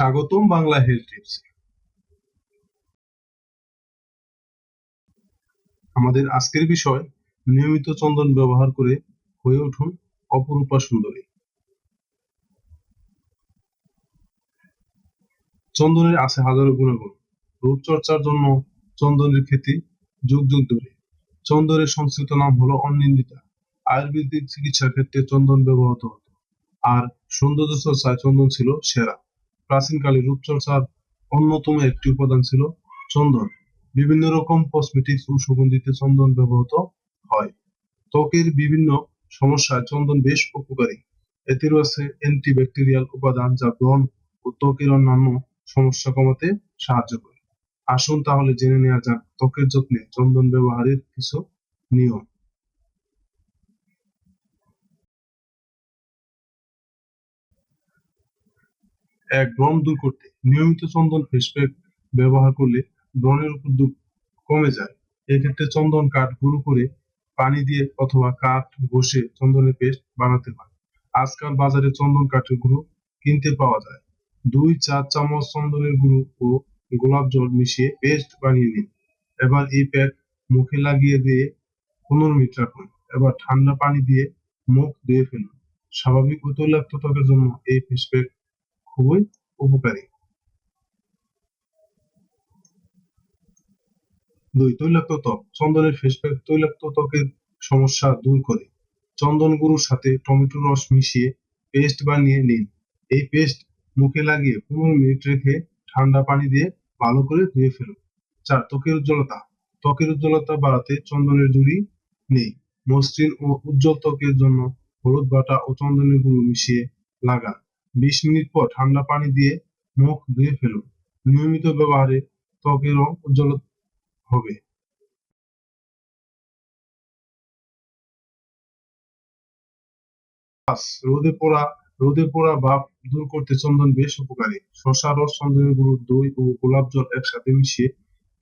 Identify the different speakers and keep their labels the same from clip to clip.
Speaker 1: স্বাগতম Bangla health tips আমাদের আজকের বিষয়, নিয়মিত চন্দন ব্যবহার করে হয়ে উঠুন অপরূপা সুন্দরী। চন্দনের আছে হাজারো গুণাগুণ। রূপচর্চার জন্য চন্দনের খ্যাতি যুগ যুগ ধরে। চন্দনের সংস্কৃত নাম হলো অনিন্দিতা। আয়ুর্বেদিক চিকিৎসার ক্ষেত্রে চন্দন ব্যবহৃত হতো। আর সৌন্দর্য চর্চায় চন্দন ছিল সেরা। প্রাচীনকালে রূপচর্চার অন্যতম একটি উপাদান ছিল চন্দন। বিভিন্ন রকম কসমেটিক্স ও সুগন্ধিতে চন্দন ব্যবহৃত হয়। ত্বকের বিভিন্ন সমস্যায় চন্দন বেশ উপকারী। এতে রয়েছে অ্যান্টিব্যাকটেরিয়াল উপাদান যা ব্রণ ও ত্বকের অন্যান্য সমস্যা কমাতে সাহায্য করে। আসুন তাহলে জেনে নেওয়া যাক ত্বকের যত্নে চন্দন ব্যবহারের কিছু নিয়ম। ব্রণ দূর করতে নিয়মিত চন্দন ফেস প্যাক ব্যবহার করলে ব্রণের উপদ্রব কমে যায়। এক্ষেত্রে চন্দন কাঠ গুঁড়ো করে পানি দিয়ে অথবা কাঠ ঘষে চন্দনের পেস্ট বানাতে হয় আজকাল বাজারে চন্দন কাঠের গুঁড়ো কিনতে পাওয়া যায়। দুই চার চামচ চন্দনের গুঁড়ো ও গোলাপ জল মিশিয়ে পেস্ট বানিয়ে নিন। এবার এই প্যাক মুখে লাগিয়ে দিয়ে পনেরো মিনিট রাখুন। এবার ঠান্ডা পানি দিয়ে মুখ ধুয়ে ফেলুন। স্বাভাবিক ও তৈলাক্ত ত্বকের জন্য এই ফেস প্যাক খুবই উপকারী। দুই, তৈলাক্ত ত্বক। চন্দনের ফেস প্যাক তৈলাক্ত ত্বকের সমস্যা দূর করে। চন্দন গুঁড়োর সাথে টমেটো রস মিশিয়ে পেস্ট বানিয়ে নিন। এই পেস্ট মুখে লাগিয়ে পনেরো মিনিট রেখে ঠান্ডা পানি দিয়ে ভালো করে ধুয়ে ফেলুন। চার, ত্বকের উজ্জ্বলতা। ত্বকের উজ্জ্বলতা বাড়াতে চন্দনের জুড়ি নেই। মসৃণ ও উজ্জ্বল ত্বকের জন্য হলুদ বাটা ও চন্দনের গুঁড়ো মিশিয়ে লাগান। বিশ মিনিট পর ঠান্ডা পানি দিয়ে মুখ ধুয়ে ফেলুন। নিয়মিত ব্যবহারে ত্বকের রং উজ্জ্বল হবে। রোদে পোড়া রোদে পোড়া ভাব দূর করতে চন্দন বেশ উপকারী। শশা রস চন্দনের গুঁড়ো, দই ও গোলাপ জল একসাথে মিশিয়ে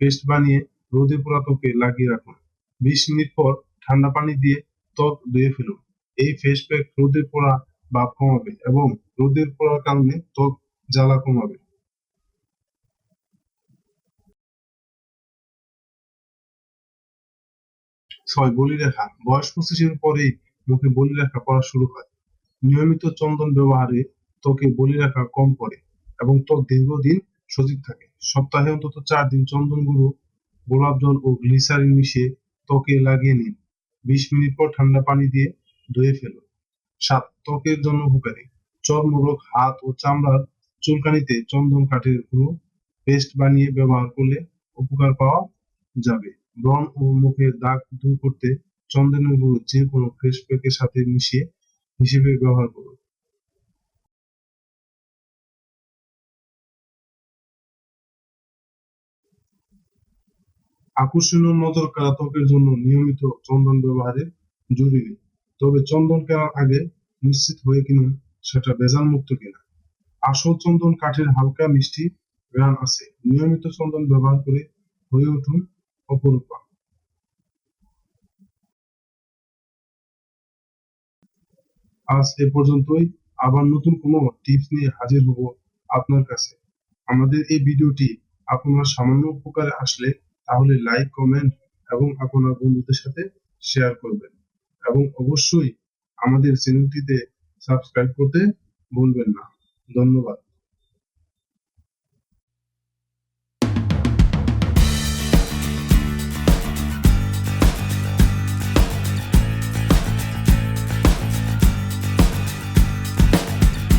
Speaker 1: পেস্ট বানিয়ে রোদে পোড়া ত্বকে লাগিয়ে রাখুন। বিশ মিনিট পর ঠান্ডা পানি দিয়ে ত্বক ধুয়ে ফেলুন। এই ফেস প্যাক রোদে পোড়া ভাব কমাবে এবং রোদের পোড়ার কারণে ত্বক জ্বালা কমাবে। ছয় বলিরেখা বয়স পঁচিশের পরেই মুখে বলিরেখা পড়া শুরু হয়। নিয়মিত চন্দন ব্যবহারে ত্বকে বলিরেখা কম পড়ে এবং ত্বক দীর্ঘদিন সজীব থাকে। সপ্তাহে অন্তত চার দিন চন্দন গুঁড়ো, গোলাপ জল ও গ্লিসারিন মিশিয়ে ত্বকে লাগিয়ে নিন। বিশ মিনিট পর ঠান্ডা পানি দিয়ে ধুয়ে ফেলুন। সাত ত্বকের জন্য উপকারী চর্মরোগ, হাত ও চামড়ার চুলকানিতে চন্দন কাঠের গুঁড়ো, পেস্ট বানিয়ে ব্যবহার করলে উপকার পাওয়া যাবে। ব্রণ ও মুখের দাগ দূর করতে চন্দনের গুঁড়ো যে কোনো ফেস প্যাকের সাথে মিশিয়ে হিসেবে ব্যবহার করুন। আকর্ষণীয় নজর কাড়া ত্বকের জন্য নিয়মিত চন্দন ব্যবহারের জরুরি। তবে চন্দন কেনার আগে নিশ্চিত হয়ে কিনুন, সেটা ভেজাল মুক্ত কিনা। আসল চন্দন কাঠের হালকা মিষ্টি ঘ্রাণ আছে। নিয়মিত চন্দন ব্যবহার করে হয়ে উঠুন অপরূপা। আজ এ পর্যন্তই। আবার নতুন কোনো টিপস নিয়ে হাজির হব আপনার কাছে। আমাদের এই ভিডিওটি আপনার সামান্য উপকারে আসলে তাহলে লাইক, কমেন্ট এবং আপনার বন্ধুদের সাথে শেয়ার করবেন। এবং অবশ্যই আমাদের চ্যানেলটিতে সাবস্ক্রাইব করতে ভুলবেন না। ধন্যবাদ।